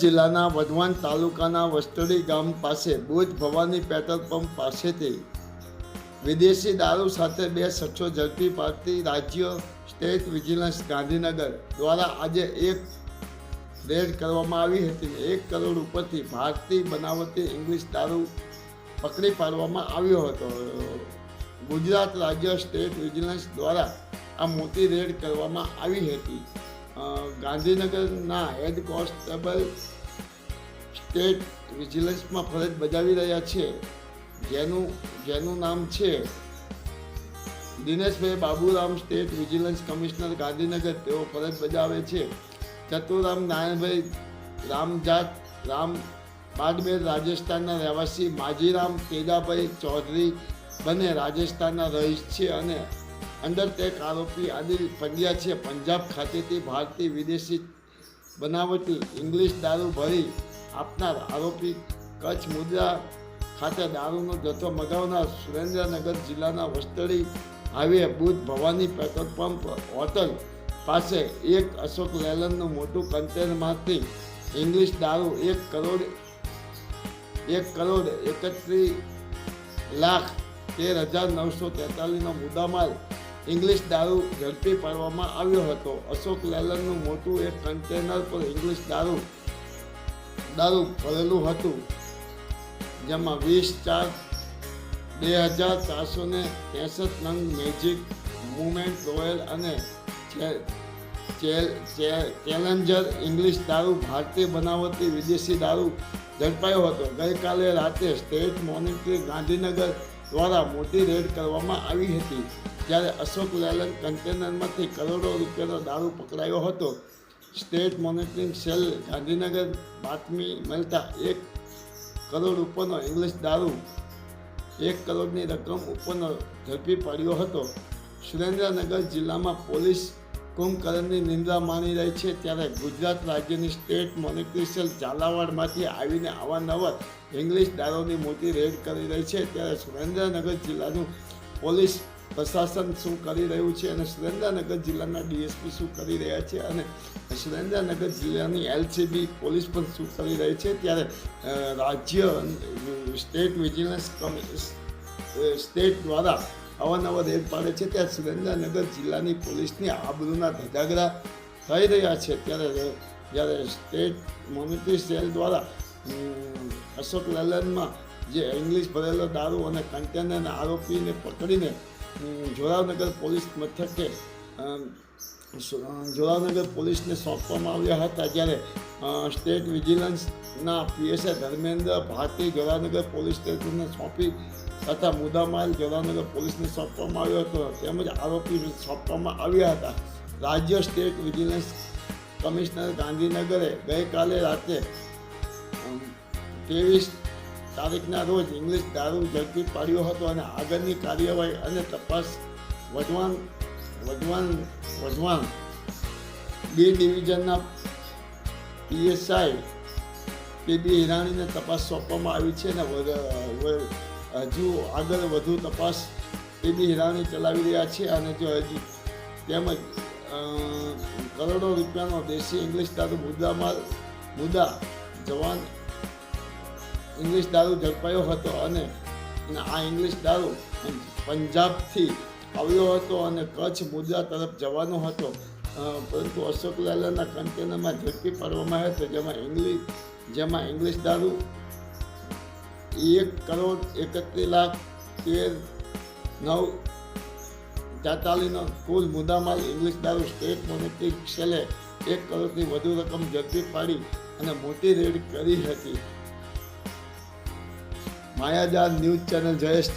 જિલ્લાના વઢવાણ તાલુકાના વસ્તડી ગામ પાસે ભુજ ભવાની પેટ્રોલ પંપ પાસેથી વિદેશી દારૂ સાથે બે શખ્સો ઝડપી પાડતી રાજ્ય સ્ટેટ વિજિલન્સ ગાંધીનગર દ્વારા આજે એક રેડ કરવામાં આવી હતી. એક કરોડ ઉપરથી ભારતીય બનાવટી ઇંગ્લિશ દારૂ પકડી પાડવામાં આવ્યો હતો. ગુજરાત રાજ્ય સ્ટેટ વિજિલન્સ દ્વારા આ મોટી રેડ કરવામાં આવી હતી. ગાંધીનગરના હેડ કોન્સ્ટેબલ સ્ટેટ વિજિલન્સમાં ફરજ બજાવી રહ્યા છે. જેનું જેનું નામ છે Dineshbhai Baburam state vigilance commissioner Gandhinagar. તેઓ ફરજ બજાવે છે. ચતુરામ નારાયણભાઈ રામજાત, રામ બાડમેર રાજસ્થાનના રહેવાસી માજીરામ તેજાભાઈ ચૌધરી બંને રાજસ્થાનના રહીશ છે અને અંડરટેક આરોપી આદિલ પંડ્યા છે, પંજાબ ખાતેથી ભારતીય વિદેશી બનાવટી ઇંગ્લિશ દારૂ ભરી આપનાર આરોપી કચ્છ મુદ્રા ખાતે દારૂનો જથ્થો મગાવનાર સુરેન્દ્રનગર જિલ્લાના વસ્તડી હાઈવે બુધ ભવાની પેટ્રોલ પંપ હોટલ પાસે એક અશોક લેલનનું મોટું કન્ટેનરમાંથી ઇંગ્લિશ દારૂ એક કરોડ એક કરોડ એકત્રીસ લાખ તેર હજાર નવસો તેતાલીસનો મુદ્દામાલ ઇંગ્લિશ દારૂ ઝડપી પાડવામાં આવ્યો હતો. અશોક લેલનનું મોટું એક કન્ટેનર પર ઇંગ્લિશ દારૂ દારૂ ભરેલું હતું, જેમાં વીસ ચાર બે હજાર ચારસો ને ત્રેસઠ નંગ મેજિક મુમેન્ટ રોયલ અને ચેલેન્જર ઇંગ્લિશ દારૂ, ભારતીય બનાવટી વિદેશી દારૂ ઝડપાયો હતો. ગઈકાલે રાતે સ્ટેટ મોનિટરી ગાંધીનગર દ્વારા મોટી રેડ કરવામાં આવી હતી. જ્યારે અશોક લેલન કન્ટેનરમાંથી કરોડો રૂપિયાનો દારૂ પકડાયો હતો. સ્ટેટ મોનિટરિંગ સેલ ગાંધીનગર બાતમી મળતા એક કરોડ ઉપરનો ઇંગ્લિશ દારૂ, એક કરોડની રકમ ઉપરનો ઝડપી પાડ્યો હતો. સુરેન્દ્રનગર જિલ્લામાં પોલીસ કુંભકરણની નિંદા માની રહી છે ત્યારે ગુજરાત રાજ્યની સ્ટેટ મોનિટરી સેલ ઝાલાવાડમાંથી આવીને અવારનવાર ઇંગ્લિશ દારૂની મોટી રેડ કરી રહી છે. ત્યારે સુરેન્દ્રનગર જિલ્લાનું પોલીસ પ્રશાસન શું કરી રહ્યું છે અને સુરેન્દ્રનગર જિલ્લાના ડીએસપી શું કરી રહ્યા છે અને સુરેન્દ્રનગર જિલ્લાની એલસીબી પોલીસ પણ શું કરી રહી છે? ત્યારે રાજ્ય સ્ટેટ વિજિલન્સ સ્ટેટ દ્વારા અવારનવાર રેડ પાડે છે. ત્યારે સુરેન્દ્રનગર જિલ્લાની પોલીસની આબરૂના ધજાગરા થઈ રહ્યા છે. ત્યારે જ્યારે સ્ટેટ મોનિટરી સેલ દ્વારા અશોક લલનમાં જે ઇંગ્લિશ ભરેલો દારૂ અને કન્ટેનર આરોપીને પકડીને જોરાવનગર પોલીસ મથકે જોરાવનગર પોલીસને સોંપવામાં આવ્યા હતા જ્યારે સ્ટેટ વિજિલન્સના પીએસઆઈ ધર્મેન્દ્ર ભારતી જોરાવનગર પોલીસ સ્ટેશનને સોંપી તથા મુદ્દામાલ જોરાવનગર પોલીસને સોંપવામાં આવ્યો હતો. તેમજ આરોપી સોંપવામાં આવ્યા હતા. રાજ્ય સ્ટેટ વિજિલન્સ કમિશનર ગાંધીનગરે ગઈકાલે રાતે ત્રેવીસ તારીખના રોજ ઇંગ્લિશ દારૂ ઝડપી પાડ્યો હતો અને આગળની કાર્યવાહી અને તપાસ વઢવાણ વઢવાણ વઢવાણ. બી ડિવિઝનના પીએસઆઈ પીબી હિરાણીને તપાસ સોંપવામાં આવી છે અને હજુ આગળ વધુ તપાસ પીબી હિરાણી ચલાવી રહ્યા છે અને જો હજી તેમજ કરોડો રૂપિયાનો દેશી ઇંગ્લિશ દારૂ મુદ્દામાં, મુદ્દા જવાન ઇંગ્લિશ દારૂ ઝડપાયો હતો અને આ ઇંગ્લિશ દારૂ પંજાબથી આવ્યો હતો અને કચ્છ મુદ્રા તરફ જવાનો હતો. પરંતુ અશોક લાલાના કન્ટેનરમાં ઝડપી પાડવામાં આવ્યો હતો, જેમાં ઇંગ્લિશ જેમાં ઇંગ્લિશ દારૂ એક કરોડ એકત્રીસ લાખ તેર નવ ચાતાલીનો કુલ મુદ્દામાલ ઇંગ્લિશ દારૂ સ્ટેટ મોનિટરી સેલે એક કરોડથી વધુ રકમ ઝડપી પાડી અને મોટી રેડ કરી હતી. માયાજાળ ન્યૂઝ ચેનલ જયેશ